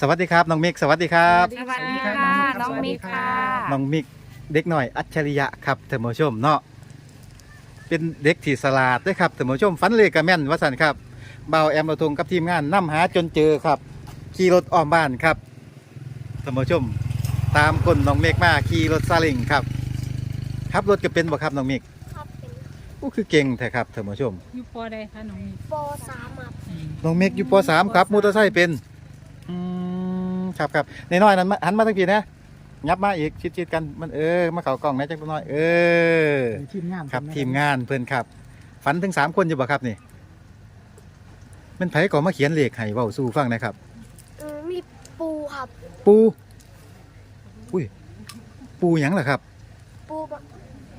สวัสดีครับน้องมิกสวัสดีครับสวัสดีค่ะน้องมิกค่ะน้องมิกเด็กหน่อยอัจฉริยะครับท่านผู้ชมเนาะเป็นเด็กที่สลาดด้วยครับท่านผู้ชมฟันเลขกระแม่นวสันครับเบาวแอมระทงกับทีมงานนํหาจนเจอครับขี่รถอ้อมบ้านครับท่านผู้ชม ตามคนน้องเมกมาขี่รถซาเลิงครับขับรถก็เป็นบ่ครับน้องมิกครับเป็นอู้คือเก่งแท้ครับท่านผู้ชมอยู่ปอใดคะน้องมิกปสามครับน้องเมกอยู่ป .3 ครับมอเตอร์ไซค์เป็นอืม ครับครับในน้อยๆนั้นมาหันมาทางพี่นะยับมาอีกชิดๆกันมันเออมาเข่ากล่องนะจังตัวน้อย เออเป็นทีมงานครับผมนะทีมงานเพื่อนครับ ฝันถึงสามคนอยู่บ่ครับนี่มันไผก่อมาเขียนเลขให้เว้าสู้ฟังนะครับอืมมีปูครับ ปูอุ้ยปูหยังล่ะครับ ปูบ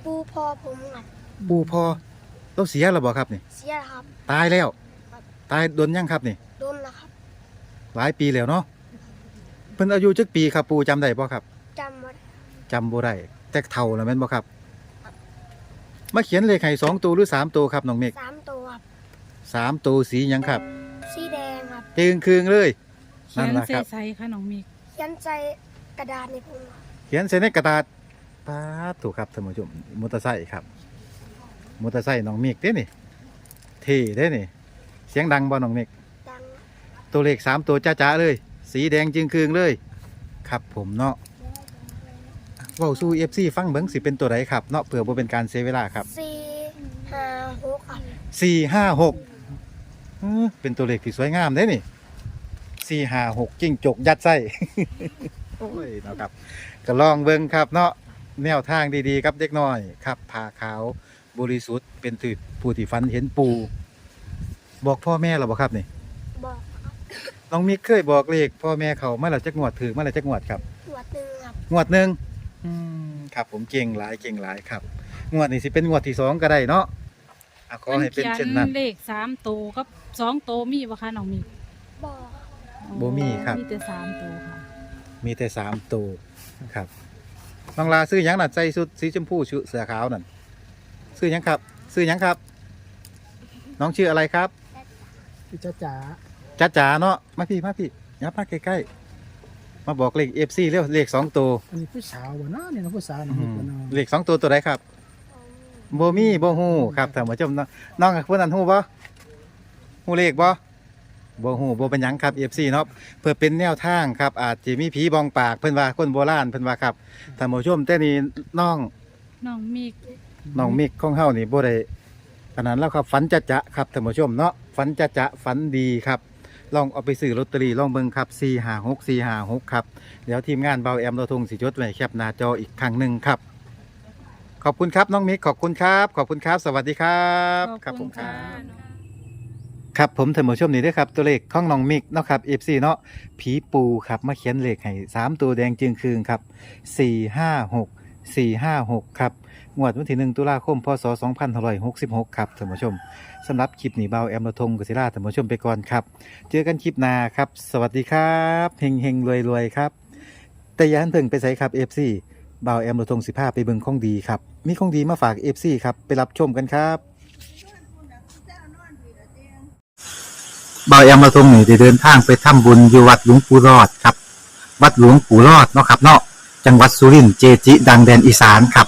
ปูพอผมครับปูพอเราเสียแล้วบ่ครับนี่เสียครับ ตายแล้ว ตายโดนยังครับนี่โดนแล้วครับ หลายปีแล้วเนาะ เพิ่นอายุจักปีครับ ปูจำได้บ่ครับจำมาได้จำบ่ได้แต่เท่าแล้วแม่นบ่ครับ มาเขียนเลขให้สองตัวหรือสามตัวครับน้องเมฆสามตัวครับสามตัวสีหยังครับสีแดงครับเจึงคืงเลย เขียนนั่นล่ะเซครับใส่ค่ะน้องมิกเขียนใจกระดาษในผมครับเขียนใส่ในกระดาษปาดถูกครับท่านผู้ชมมอเตอร์ไซค์ครับมอเตอร์ไซค์น้องเมฆเด้นี่เท่เด้นี่ เสียงดังบ่น้องเมฆดังตัวเลขสามตัวจ้าๆเลย สีแดงจึงคืงเลย ครับผมเนาะเว้าสู้ FC ฟังเบิ่งสิเป็นตัวใดครับเนาะเผื่อบ่เป็นการเสียเวลาครับสี่ห้าหกครับสี่ห้าหกอื้อเป็นตัวเลขที่สวยงามเด้นี่สี่ห้าหกจิ้งจกยัดไส้ โอ้ยเนาะครับก็ลองเบิ่งครับเนาะแนวทางดีๆครับเด็กน้อยครับผ่าขาวบริสุทธิ์เป็นถือผู้ที่ฟันเห็นปู บอกพ่อแม่เราบอกครับนี่บอกครับ น้องมิกเคยบอกเลขพ่อแม่เขาเมื่อไหร่จะงวดถือเมื่อไหร่จะงวดครับหวดหนึ่งครับงวดหนึ่งอืมครับผมเก่งหลายเก่งหลายครับ งวดนี้สิเป็นงวดที่สองก็ได้เนาะอะขอให้เป็นเช่นนั้นเลขสามตัวกับสองตัวมีบ่คะน้องมิกบอกครับบ่มีครับ มีแต่สามตัวค่ะมีแต่สามตัวครับน้องลาซื้อหยังน่ะใส่ชุดสีชมพูชุดเสือขาวนั่นซื้อหยังครับ ซื้อหยังครับ น้องชื่ออะไรครับ พี่จ้าจ๋า จ้าจ๋าเนาะมาพี่มาพี่ยับมาใกล้ๆมาบอกเลขเอฟซีเร็วเลขสองตัวอันนี้ผู้สาวบ่เนาะเนี่ยนะผู้สาวอืนี่มบ่เนาะเลขสองตัวตัวใดครับผมโบมี่โบฮูครับท่านผู้ชมเนาะน้องกับผู้นั้นฮู้บ่ฮู้เลขบ่บ่ฮู้บ่เป็นหยังครับ FC เนาะเพื่อเป็นแนวทางครับ อาจจะมีผีบองปากเพิ่นว่าคนโบราณเพิ่นว่าครับท่านผู้ชมแต่นี่น้องน้องมิกน้องมิกของเฮานี่บ่ได้ขนาดแล้วครับฝันจะจะครับท่านผู้ชมเนาะฝันจะจะฝันดีครับ ลองเอาไปซื้อลอตเตอรี่ลองเบิ่งครับ456 456ครับเดี๋ยวทีมงานเบาแอมเราทงสิจดไว้แคปหน้าจออีกครั้งหนึ่งครับ ขอบคุณครับน้องมิกขอบคุณครับ ขอบคุณครับ สวัสดีครับขอบคุณครัค่ะบครับผมท่านผู้ชมนี่เด้อครับ ตัวเลขของน้องมิกเนาะครับ FC เนาะผีปูครับ มาเขียนเลขให้สามตัวแดงจึงคืนครับ 456 456 ครับ งวดวันที่1ตุลาคม พศ 2566 ครับท่านผู้ชมสำหรับคลิปนี้เบาแอมระทงกศิราท่านผู้ชมไปก่อนครับ เจอกันคลิปหน้าครับ สวัสดีครับเฮงเฮงรวยรวยครับ แต่อย่าหันเพิ่งไปใส่ครับ FC เบาแอมระทง15ไปเบิ่งของดีครับ มีของดีมาฝาก FC ครับไปรับชมกันครับเบายอมาทงนี่ได้เดินทางไปทำบุญอยู่วัดหลวงปู่รอดครับ วัดหลวงปู่รอดเนาะครับเนาะจังหวัดสุรินทร์เจจิ ดังแดนอีสานครับ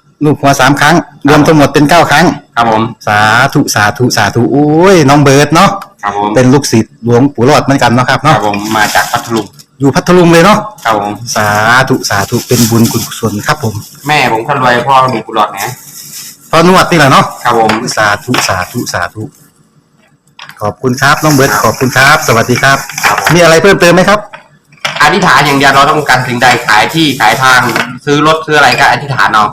ลูกหัวสามครั้ง รวมทั้งหมดเป็นเก้าครั้ง ครับผม สาธุสาธุสาธุโอ้ยน้องเบิร์ดเนาะครับผมเป็นลูกศิษย์หลวงปู่รอดเหมือนกันเนาะครับครัเนาะบผมมาจากพัทลุงอยู่พัทลุงเลยเนาะครับผม สาธุสาธุเป็นบุญคุณกุศลครับผมแม่ผมคนรวยพ่อมีกุหลาบนะพอนวดนี่แหละเนาะครับผม สาธุสาธุสาธุขอบคุณครับน้องเบิร์ดขอบคุณครับ สวัสดีครับ ครับผม มีอะไรเพิ่มเติมไหมครับ อธิษฐานอย่างเดียวเราต้องการสิ่งใดขายที่ขายทาง ซื้อรถซื้ออะไรก็อธิษฐานเอา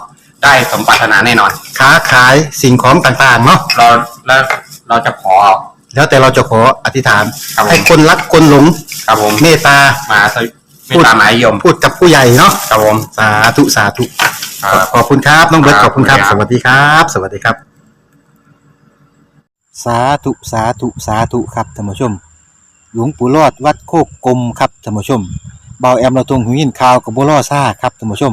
ได้สมปรารถนาแน่นอน ค้าขายสิ่งของต่างๆเนาะเราแล้วเราจะขอ แล้วแต่เราจะขออธิษฐาน ครับผม ให้คนรักคนหลงครับผมเมตตา มาสวิไม่ตามหมายยมพูดกับผู้ใหญ่เนาะครับผมสาธุสาธุ ครับ ขอบคุณครับ น้องเบิร์ตคขรับอบคุณครับขอบสคุณครับวัสดีครับ สวัสดีครับ สาธุสาธุสาธุครับท่านผู้ชม หลวงปู่รอดวัดโคกกลมครับท่านผู้ชมเบาแอมเราตรงหูยินข่าวกับบัวล่อซ่าครับท่านผู้ชม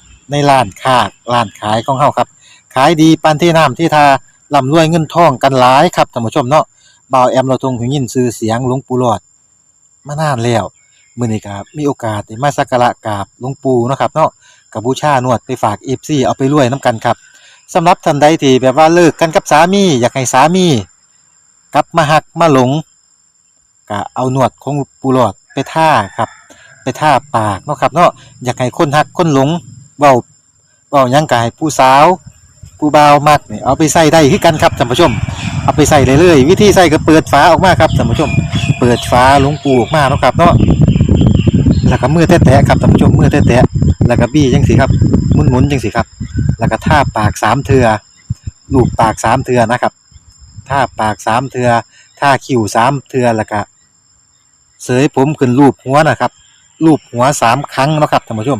ในร้านค้าร้านขายของเฮาครับ ขายดีปานที่น้ำที่ทาร่ำรวยเงินทองกันหลายครับท่านผู้ชมเนาะบ่าวแอมเราทงหูยินชื่อเสียงหลวงปู่หลอด มานานแล้วมื้อนี้ก็มีโอกาสได้มาสักการะกราบหลวงปู่เนาะครับเนาะกับบูชานวดไปฝาก FC เอาไปรวยนํกันครับสำหรับท่านใดที่แบบว่าเลิกกันกับสามี อยากให้สามี กลับมาหักมาหลงก็เอาหนวดของปูหลอดไปท่าครับ ไปท่าปากเนาะครับเนาะอยากให้คนหักคนหลง เว้าเว้าหยังกายผู้สาวผู้บ่าวมักนี่เอาไปใส่ได้คือกันครับท่านผู้ชม เอาไปใส่เลยเลยวิธีใส่ก็เปิดฝาออกมาครับท่านผู้ชม เปิดฝาหลวงปูออกมาเนาะครับเนาะแล้วก็มือแตะๆครับท่านผู้ชมมือแตะๆแล้วก็บี้จังสิครับหมุนๆจังสิครับ แล้วก็ท่าปากสามเทือลูบปากสามเทือนะครับท่าปากสามเทือท่าคิ้วสามเทือแล้วก็เสยผมขึ้นรูปหัวนะครับรูปหัวสามครั้งนะครับท่านผู้ชม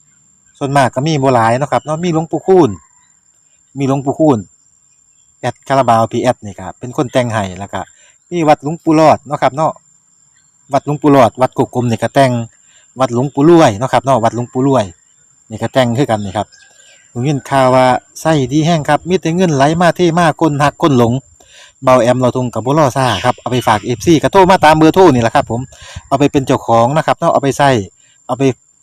ส่วนมากก็มีโบหลายเนาะครับเนาะมีหลวงปู่คูณมีหลวงปู่คูณแอดคาราบาวพีแอดนี่ครับเป็นคนแต่งให้แล้วก็มีวัดหลวงปู่รอดเนาะครับเนาะวัดหลวงปู่รอด วัดกุกกลมนี่ก็แต่งวัดหลวงปู่รวยเนาะครับเนาะวัดหลวงปู่รวยนี่ก็แต่งคือกันนี่ครับผมยินข่าวว่าไส้ดีแห้งครับมีแต่เงินไหลมาเทมาคนหักคนหลงเบาแอมเราทงกับบุรอซ่าครับเอาไปฝากเอฟซีกระโทรมาตามเบอร์โทรนี่แหละครับผมเอาไปเป็นเจ้าของนะครับเนาะเอาไปใส่เอาไป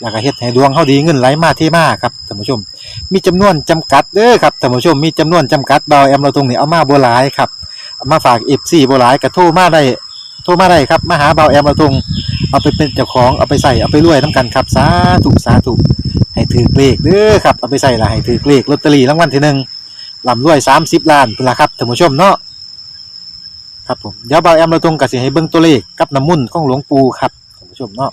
แล้วก็เฮ็ดให้ดวงเฮาดีเงินไหลมาเทมาครับท่านผู้ชม มีจำนวนจำกัดเด้อครับท่านผู้ชมมีจำนวนจำกัดดาวแอมเราตรงนี้เอามาบ่หลายครับเอามาฝาก FC บ่หลายก็โทรมาได้โทรมาได้ครับมาหาเบาแอมเราตรงเอาไปเป็นเจ้าของเอาไปใส่เอาไปรวยนํกันครับสาธุสาธุให้ถือเลขเด้อครับเอาไปใส่ละให้ถือเลขลอตเตอรี่รางวัลที่หนึ่งลำรวย30ล้านพุ่นละครับท่านผู้ชมเนาะครับผมเดี๋ยวเบาแอมเราตรงกับสิให้เบิ่งตัวเลขกับน้ำมุ่นของหลวงปู่ครับท่านผู้ชมเนาะ